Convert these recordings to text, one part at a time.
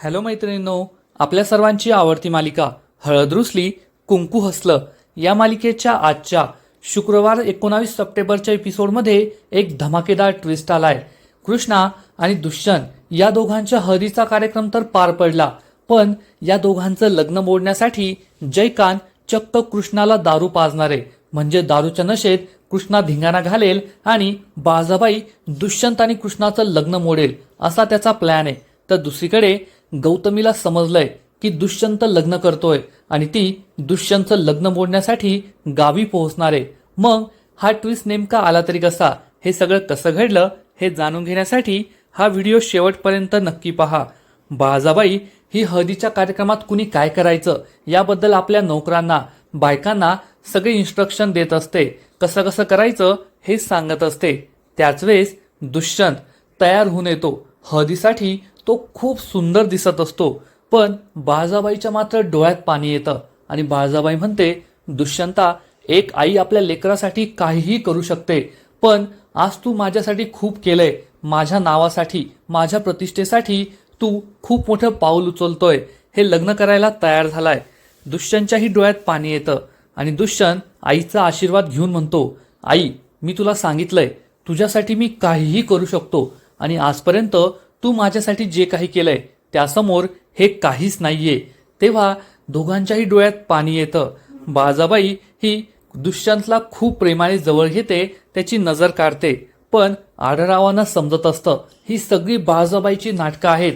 Hello मैत्रिणींनो आपल्या सर्वांची आवडती मालिका हळद रुसली कुंकू हसलं या मालिकेच्या आजच्या शुक्रवार एकोणावीस सप्टेंबरच्या एपिसोडमध्ये एक धमाकेदार ट्विस्ट आलाय. कृष्णा आणि दुष्यंत या दोघांच्या हळदीचा कार्यक्रम तर पार पडला पण या दोघांचं लग्न मोडण्यासाठी जयकांत चक्क कृष्णाला दारू पाजणारे म्हणजे दारूच्या नशेत कृष्णा धिंगाणा घालेल आणि बाळजाबाई दुष्यंत आणि कृष्णाचं लग्न मोडेल असा त्याचा प्लॅन आहे. तर दुसरीकडे गौतमीला समजलंय की दुष्यंत लग्न करतोय आणि ती दुष्यंतचं लग्न मोडण्यासाठी गावी पोहोचणार आहे. मग हा ट्विस्ट नेमका आला तरी कसा? हे सगळं कसं घडलं हे जाणून घेण्यासाठी हा व्हिडिओ शेवटपर्यंत नक्की पहा. बाळजाबाई ही हळदीच्या कार्यक्रमात कुणी काय करायचं? याबद्दल आपल्या नोकरांना बायकांना सगळे इन्स्ट्रक्शन देत असते. कसं कसं करायचं हे सांगत असते. त्याच वेळेस दुष्यंत तयार होऊन येतो. हळदीसाठी तो खूप सुंदर दिसत असतो. पण बाळजाबाईच्या मात्र डोळ्यात पाणी येतं. आणि बाळजाबाई म्हणते दुष्यंता एक आई आपल्या लेकरासाठी काहीही करू शकते. पण आज तू माझ्यासाठी खूप केलंय. माझ्या नावासाठी माझ्या प्रतिष्ठेसाठी तू खूप मोठं पाऊल उचलतोय. हे लग्न करायला तयार झालाय. दुष्यंतच्याही डोळ्यात पाणी येतं. आणि दुष्यंत आईचा आशीर्वाद घेऊन म्हणतो आई मी तुला सांगितलंय तुझ्यासाठी मी काहीही करू शकतो. आणि आजपर्यंत तू माझ्यासाठी जे काही केलंय त्यासमोर हे काहीच नाहीये. तेव्हा दोघांच्याही डोळ्यात पाणी येतं. बाजाबाई ही दुष्यंतला खूप प्रेमाने जवळ घेते त्याची नजर काढते. पण आढरावांना समजत असतं ही सगळी बाजाबाईची नाटकं आहेत.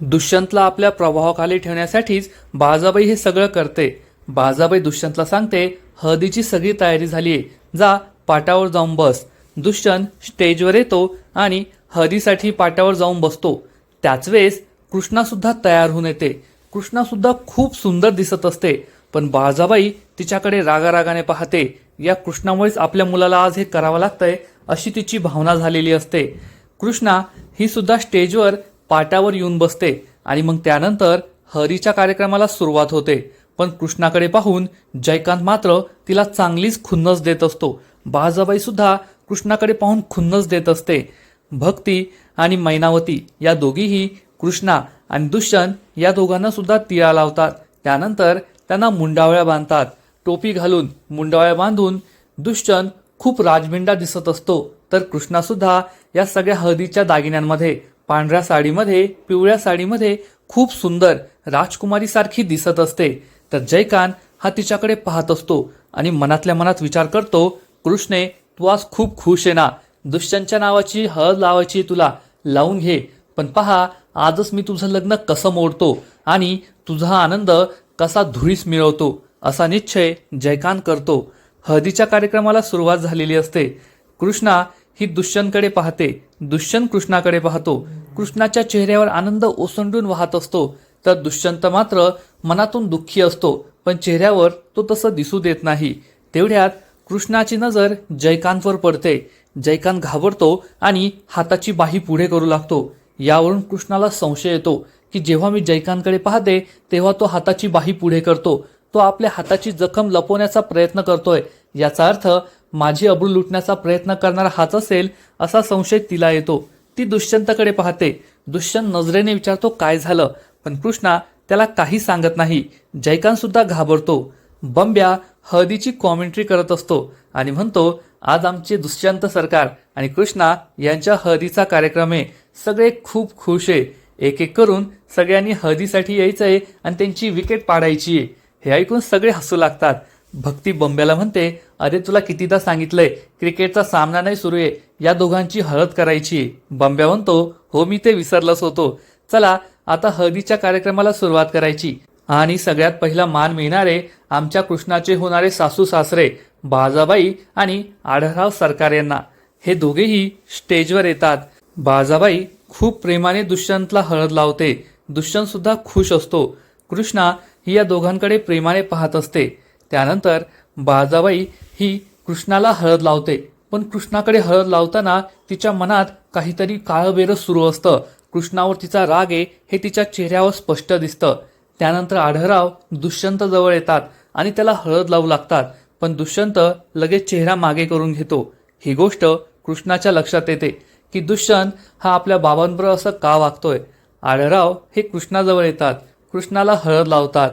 दुष्यंतला आपल्या प्रभावाखाली ठेवण्यासाठीच बाजाबाई हे सगळं करते. बाजाबाई दुष्यंतला सांगते हळदीची सगळी तयारी झालीये. जा पाटावर जाऊन बस. दुष्यंत स्टेजवर येतो आणि हरीसाठी पाटावर जाऊन बसतो. त्याच वेळेस कृष्णासुद्धा तयार होऊन येते. कृष्णासुद्धा खूप सुंदर दिसत असते. पण बाळजाबाई तिच्याकडे रागारागाने पाहते. या कृष्णामुळेच आपल्या मुलाला आज हे करावं लागतंय अशी तिची भावना झालेली असते. कृष्णा ही सुद्धा स्टेजवर पाटावर येऊन बसते आणि मग त्यानंतर हरीच्या कार्यक्रमाला सुरुवात होते. पण कृष्णाकडे पाहून जयकांत मात्र तिला चांगलीच खुन्नस देत असतो. बाळजाबाई सुद्धा कृष्णाकडे पाहून खुन्नस देत असते. भक्ती आणि मैनावती या दोघीही कृष्णा आणि दुष्यंत या दोघांना सुद्धा तिळा लावतात. त्यानंतर त्यांना मुंडावळ्या बांधतात. टोपी घालून मुंडावळ्या बांधून दुष्यंत खूप राजमिंडा दिसत असतो. तर कृष्णासुद्धा या सगळ्या हळदीच्या दागिन्यांमध्ये पांढऱ्या साडीमध्ये पिवळ्या साडीमध्ये खूप सुंदर राजकुमारीसारखी दिसत असते. तर जयकांत हा तिच्याकडे पाहत असतो आणि मनातल्या मनात विचार करतो कृष्णे तू आज खूप खुश आहे ना? दुष्यंतच्या नावाची हळद लावायची तुला लावून घे. पण पहा आजच मी तुझं लग्न कसं मोडतो आणि तुझा आनंद कसा धुळीस मिळवतो असा निश्चय जयकांत करतो. हळदीच्या कार्यक्रमाला सुरुवात झालेली असते. कृष्णा ही दुष्यंतकडे पाहते. दुष्यंत कृष्णाकडे पाहतो. कृष्णाच्या चेहऱ्यावर आनंद ओसंडून वाहत असतो. तर दुष्यंत मात्र मनातून दुःखी असतो पण चेहऱ्यावर तो तसं दिसू देत नाही. तेवढ्यात कृष्णाची नजर जयकांतवर पडते. जयकांत घाबरतो आणि हाताची बाही पुढे करू लागतो. यावरून कृष्णाला संशय येतो की जेव्हा मी जयकांतकडे पाहते तेव्हा तो हाताची बाही पुढे करतो. तो आपल्या हाताची जखम लपवण्याचा प्रयत्न करतोय. याचा अर्थ माझी अब्रू लुटण्याचा प्रयत्न करणारा हाच असेल असा संशय तिला येतो. ती दुष्यंतकडे पाहते. दुष्यंत नजरेने विचारतो काय झालं? पण कृष्णा त्याला काही सांगत नाही. जयकांत सुद्धा घाबरतो. बंब्या हळदीची कॉमेंट्री करत असतो आणि म्हणतो आज आमचे दुष्यंत सरकार आणि कृष्णा यांच्या हळदीचा कार्यक्रम आहे. सगळे खूप खुश आहे. एक एक करून सगळ्यांनी हळदीसाठी यायचं आहे आणि त्यांची विकेट पाडायची आहे. हे ऐकून सगळे हसू लागतात. भक्ती बंब्याला म्हणते अरे तुला कितीदा सांगितलंय क्रिकेटचा सामना नाही सुरू आहे. या दोघांची हळद करायची आहे. बंब्या म्हणतो हो मी ते विसरलंच होतो. चला आता हळदीच्या कार्यक्रमाला सुरुवात करायची. आणि सगळ्यात पहिला मान मिळणारे आमच्या कृष्णाचे होणारे सासू सासरे बाजाबाई आणि आढळराव सरकार यांना. हे दोघेही स्टेजवर येतात. बाजाबाई खूप प्रेमाने दुष्यंतला हळद लावते. दुष्यंत सुद्धा खुश असतो. कृष्णा ही या दोघांकडे प्रेमाने पाहत असते. त्यानंतर बाजाबाई ही कृष्णाला हळद लावते. पण कृष्णाकडे हळद लावताना तिच्या मनात काहीतरी काळबेरं सुरू असतं. कृष्णावर तिचा राग आहे हे तिच्या चेहऱ्यावर स्पष्ट दिसतं. त्यानंतर आढळराव दुष्यंत जवळ येतात आणि त्याला हळद लावू लागतात. पण दुष्यंत लगेच चेहरा मागे करून घेतो. ही गोष्ट कृष्णाच्या लक्षात येते की दुष्यंत हा आपल्या बाबांबरोबर असं का वागतोय? आढराव हे कृष्णाजवळ येतात. कृष्णाला हळद लावतात.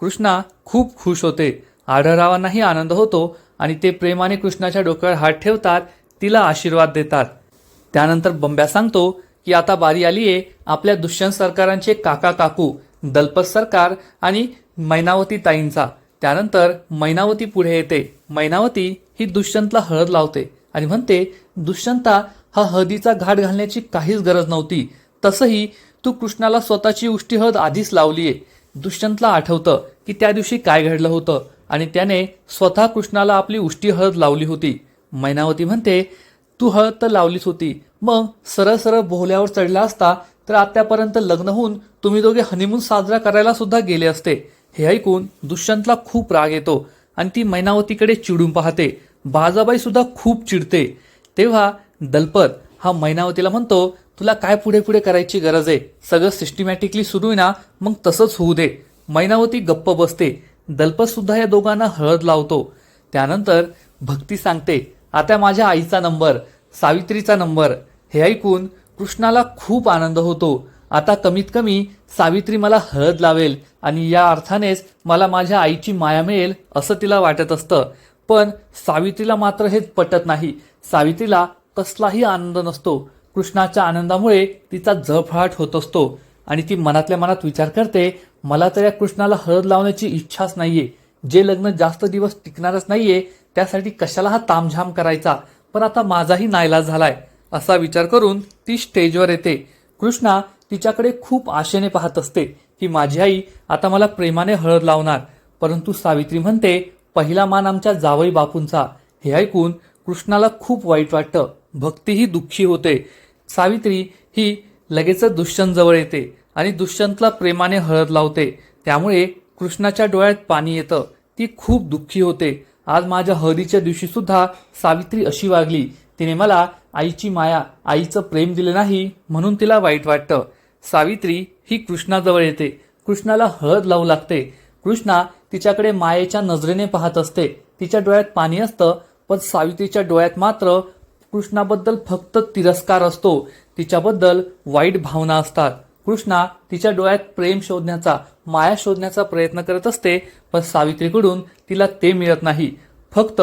कृष्णा खूप खुश होते. आढळरावांनाही आनंद होतो आणि ते प्रेमाने कृष्णाच्या डोक्यावर हात ठेवतात तिला आशीर्वाद देतात. त्यानंतर बंब्या सांगतो की आता बारी आली आहे आपल्या दुष्यंत सरकारांचे काका काकू दलपत सरकार आणि मैनावती ताईंचा. त्यानंतर मैनावती पुढे येते. मैनावती ही दुष्यंतला हळद लावते आणि म्हणते दुष्यंता हा हळदीचा घाट घालण्याची काहीच गरज नव्हती. तसंही तू कृष्णाला स्वतःची उष्टी हळद आधीच लावलीये. दुष्यंतला आठवतं की त्या दिवशी काय घडलं होतं आणि त्याने स्वतः कृष्णाला आपली उष्टी हळद लावली होती. मैनावती म्हणते तू हळद तर लावलीच होती. मग सरळ सरळ बोहल्यावर चढला असता तर आत्यापर्यंत लग्न होऊन तुम्ही दोघे हनीमून साजरा करायला सुद्धा गेले असते. हे ऐकून दुष्यंतला खूप राग येतो आणि ती मैनावतीकडे चिडून पाहते. बाजाबाई सुद्धा खूप चिडते. तेव्हा दलपत हा मैनावतीला म्हणतो तुला काय पुढे पुढे करायची गरज आहे? सगळं सिस्टमॅटिकली सुरू आहे ना मग तसंच होऊ दे. मैनावती गप्प बसते. दलपत सुद्धा या दोघांना हळद लावतो. त्यानंतर भक्ती सांगते आता माझ्या आईचा नंबर सावित्रीचा नंबर. हे ऐकून कृष्णाला खूप आनंद होतो. आता कमीत कमी सावित्री मला हळद लावेल आणि या अर्थानेच मला माझ्या आईची माया मिळेल असं तिला वाटत असतं. पण सावित्रीला मात्र हेच पटत नाही. सावित्रीला कसलाही आनंद नसतो. कृष्णाच्या आनंदामुळे तिचा जळफळाट होत असतो. आणि ती मनातल्या मनात विचार करते मला तर या कृष्णाला हळद लावण्याची इच्छाच नाहीये. जे लग्न जास्त दिवस टिकणारच नाहीये त्यासाठी कशाला हा तामझाम करायचा? पण आता माझाही नाईलाज झालाय. असा विचार करून ती स्टेजवर येते. कृष्णा तिच्याकडे खूप आशेने पाहत असते. की माझी आई आता मला प्रेमाने हळद लावणार. परंतु सावित्री म्हणते पहिला मान आमच्या जावई बापूंचा. हे ऐकून कृष्णाला खूप वाईट वाटतं. भक्तीही दुःखी होते. सावित्री ही लगेचच दुष्यंतजवळ येते आणि दुष्यंतला प्रेमाने हळद लावते. त्यामुळे कृष्णाच्या डोळ्यात पाणी येतं. ती खूप दुःखी होते. आज माझ्या हळदीच्या दिवशीसुद्धा सावित्री अशी वागली तिने मला आईची माया आईचं प्रेम दिलं नाही म्हणून तिला वाईट वाटतं. सावित्री ही कृष्णाजवळ येते. कृष्णाला हळद लावू लागते. कृष्णा तिच्याकडे मायेच्या नजरेने पाहत असते. तिच्या डोळ्यात पाणी असतं पण सावित्रीच्या डोळ्यात मात्र कृष्णाबद्दल फक्त तिरस्कार असतो. तिच्याबद्दल वाईट भावना असतात. कृष्णा तिच्या डोळ्यात प्रेम शोधण्याचा माया शोधण्याचा प्रयत्न करत असते पण सावित्रीकडून तिला ते मिळत नाही. फक्त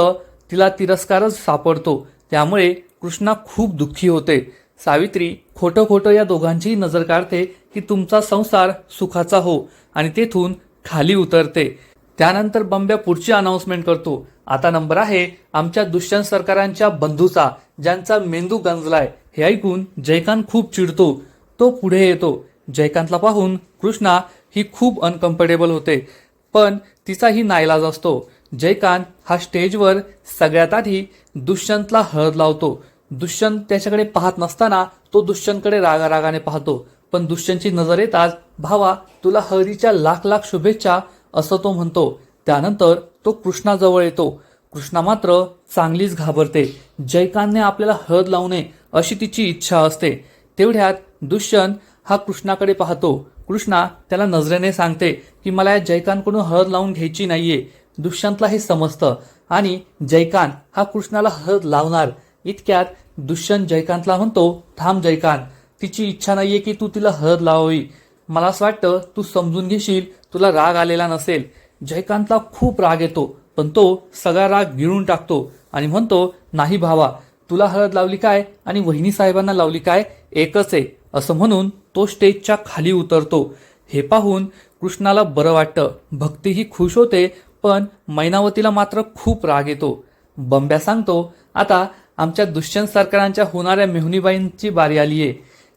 तिला तिरस्कारच सापडतो. त्यामुळे कृष्णा खूप दुःखी होते. सावित्री खोटं खोटं या दोघांचीही नजर काढते की तुमचा संसार सुखाचा हो आणि तेथून खाली उतरते. त्यानंतर बंब्या पुढची अनाउन्समेंट करतो. आता नंबर आहे आमच्या दुष्यंत सरकारांच्या बंधूचा ज्यांचा मेंदू गंजलाय. हे ऐकून जयकांत खूप चिडतो. तो पुढे येतो. जयकांतला पाहून कृष्णा ही खूप अनकम्फर्टेबल होते. पण तिचाही नाईलाज असतो. जयकांत हा स्टेजवर सगळ्यात आधी दुष्यंतला हळद लावतो. दुष्यंत त्याच्याकडे पाहत नसताना तो दुष्यंतकडे रागा रागाने पाहतो. पण दुष्यंतची नजर येताच भावा तुला हळदीच्या लाख लाख शुभेच्छा असं तो म्हणतो. त्यानंतर तो कृष्णाजवळ येतो. कृष्णा मात्र चांगलीच घाबरते. जयकांतने आपल्याला हळद लावणे अशी तिची इच्छा असते. तेवढ्यात दुष्यंत हा कृष्णाकडे पाहतो. कृष्णा त्याला नजरेने सांगते की मला या जयकांतकडून हळद लावून घ्यायची नाहीये. दुष्यंतला हे समजतं आणि जयकांत हा कृष्णाला हळद लावणार. इतक्यात दुष्यंत जयकांतला म्हणतो थांब जयकांत तिची इच्छा नाहीये की तू तिला हळद लावावी. मला असं वाटतं तू समजून घेशील तुला राग आलेला नसेल. जयकांतला खूप राग येतो पण तो सगळा राग गिळून टाकतो आणि म्हणतो नाही भावा तुला हळद लावली काय आणि वहिनी साहेबांना लावली काय? एकच आहे. असं म्हणून तो स्टेजच्या खाली उतरतो. हे पाहून कृष्णाला बरं वाटतं. भक्तीही खुश होते पण मैनावतीला मात्र खूप राग येतो. बंब्या सांगतो आता आमच्या दुष्यंत सरकारांच्या होणाऱ्या मेहुनीबाईंची बारी आली आहे.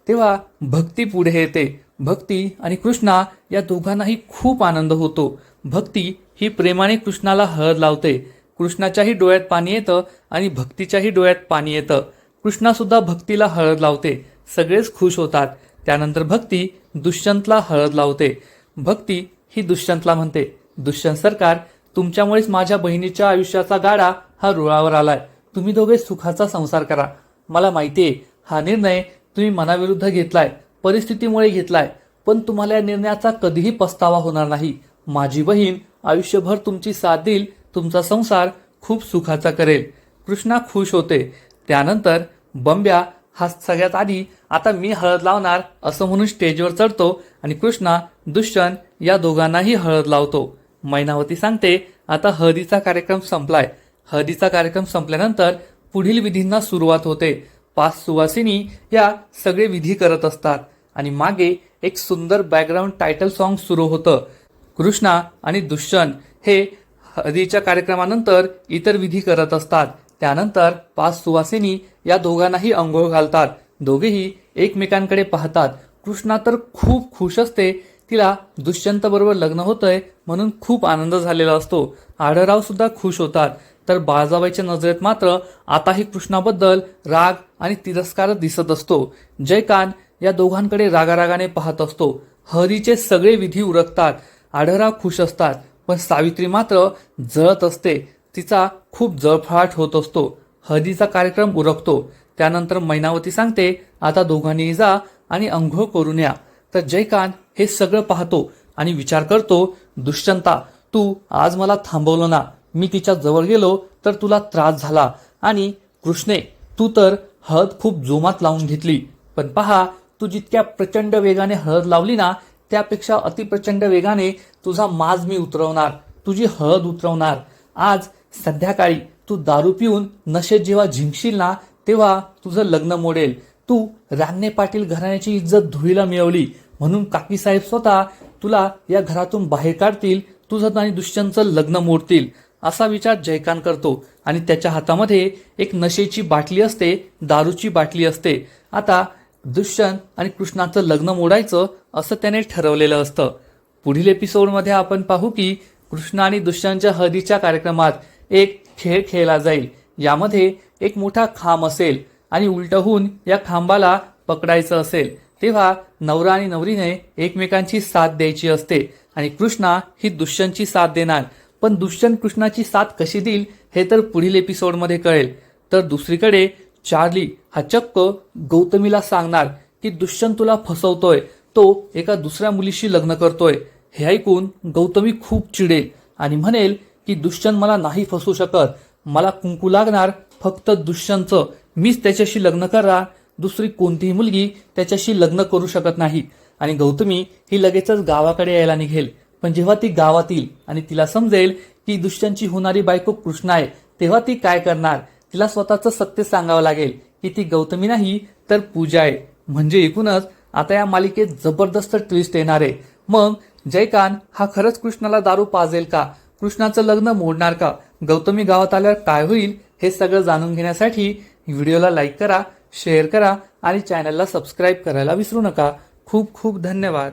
तेव्हा भक्ती पुढे येते. भक्ती आणि कृष्णा या दोघांनाही खूप आनंद होतो. भक्ती ही प्रेमाने कृष्णाला हळद लावते. कृष्णाच्याही डोळ्यात पाणी येतं आणि भक्तीच्याही डोळ्यात पाणी येतं. कृष्णासुद्धा भक्तीला हळद लावते. सगळेच खुश होतात. त्यानंतर भक्ती दुष्यंतला हळद लावते. भक्ती ही दुष्यंतला म्हणते. दुष्यंत सरकार तुमच्यामुळेच माझ्या बहिणीच्या आयुष्याचा गाडा हा रुळावर आलाय. तुम्ही दोघे सुखाचा संसार करा. मला माहिती आहे हा निर्णय तुम्ही मनाविरुद्ध घेतलाय परिस्थितीमुळे घेतलाय पण तुम्हाला या निर्णयाचा कधीही पस्तावा होणार नाही. माझी बहीण आयुष्यभर तुमची साथ देईल तुमचा संसार खूप सुखाचा करेल. कृष्णा खुश होते. त्यानंतर बंब्या हा सगळ्यात आधी आता मी हळद लावणार असं म्हणून स्टेजवर चढतो आणि कृष्णा दुष्यंत या दोघांनाही हळद लावतो. मैनावती सांगते आता हळदीचा कार्यक्रम संपलाय. हळदीचा कार्यक्रम संपल्यानंतर पुढील विधींना सुरुवात होते. पाच सुवासिनी या सगळे विधी करत असतात आणि मागे एक सुंदर बॅकग्राऊंड टायटल सॉन्ग सुरू होतं. कृष्णा आणि दुष्यंत हे हळदीच्या कार्यक्रमानंतर इतर विधी करत असतात. त्यानंतर पाच सुवासिनी या दोघांनाही अंघोळ घालतात. दोघेही एकमेकांकडे पाहतात. कृष्णा तर खूप खुश असते. तिला दुष्यंत बरोबर लग्न होतंय म्हणून खूप आनंद झालेला असतो. आढळराव सुद्धा खुश होतात. तर बाळजाबाईच्या नजरेत मात्र आताही कृष्णाबद्दल राग आणि तिरस्कार दिसत असतो. जयकांत या दोघांकडे रागारागाने पाहत असतो. हरीचे सगळे विधी उरकतात आढराव खुश असतात पण सावित्री मात्र जळत असते. तिचा खूप जळफळाट होत असतो. हळदीचा कार्यक्रम उरकतो. त्यानंतर मैनावती सांगते आता दोघांनीही जा आणि अंघोळ करून या. तर जयकांत हे सगळं पाहतो आणि विचार करतो दुष्यंता तू आज मला थांबवलं ना मी तिच्या जवळ गेलो तर तुला त्रास झाला. आणि कृष्णे तू तर हळद खूप जोमात लावून घेतली. पण पहा तू जितक्या प्रचंड वेगाने हळद लावली ना त्यापेक्षा अतिप्रचंड वेगाने तुझा माज मी उतरवणार. तुझी हळद उतरवणार. आज संध्याकाळी तू दारू पिऊन नशेत जेव्हा झिंकशील ना तेव्हा तुझं लग्न मोडेल. तू रांगणे पाटील घराण्याची इज्जत धुळीला मिळवली. म्हणून काकी साहेब स्वतः तुला या घरातून बाहेर काढतील तुझं आणि दुष्यंतचं लग्न मोडतील. असा विचार जयकान करतो. आणि त्याच्या हातामध्ये एक नशेची बाटली असते दारूची बाटली असते. आता दुष्यंत आणि कृष्णाचं लग्न मोडायचं असं त्याने ठरवलेलं असतं. पुढील एपिसोडमध्ये आपण पाहू की कृष्ण आणि दुष्यंतच्या हळदीच्या कार्यक्रमात एक खेळ खेळला जाईल. यामध्ये एक मोठा खांब असेल आणि उलटहून या खांबाला पकडायचं असेल. तेव्हा नवरा आणि नवरीने एकमेकांची साथ द्यायची असते आणि कृष्णा ही दुष्यंतची साथ देणार. पण दुष्यंत कृष्णाची साथ कशी देईल हे तर पुढील एपिसोडमध्ये कळेल. तर दुसरीकडे चार्ली हा चक्क गौतमीला सांगणार की दुष्यंत तुला फसवतोय. तो एका दुसऱ्या मुलीशी लग्न करतोय. हे ऐकून गौतमी खूप चिडेल आणि म्हणेल की दुष्यंत मला नाही फसू शकत. मला कुंकू लागणार फक्त दुष्यंतचं मीच त्याच्याशी लग्न करणार दुसरी कोणतीही मुलगी त्याच्याशी लग्न करू शकत नाही. आणि गौतमी ही लगेचच गावाकडे यायला निघेल. पण जेव्हा ती गावात येईल आणि तिला समजेल की दुष्यांची होणारी बायको कृष्ण आहे तेव्हा ती काय करणार? तिला स्वतःचं सत्य सांगावं लागेल की ती गौतमी नाही तर पूजा आहे. म्हणजे एकूणच आता या मालिकेत जबरदस्त ट्विस्ट येणार आहे. मग जयकांत हा खरंच कृष्णाला दारू पाजेल का? कृष्णाचं लग्न मोडणार का? गौतमी गावात आल्यावर काय होईल? हे सगळं जाणून घेण्यासाठी व्हिडिओला लाईक करा शेअर करा आणि चॅनलला सबस्क्राईब करायला विसरू नका. खूप खूप धन्यवाद.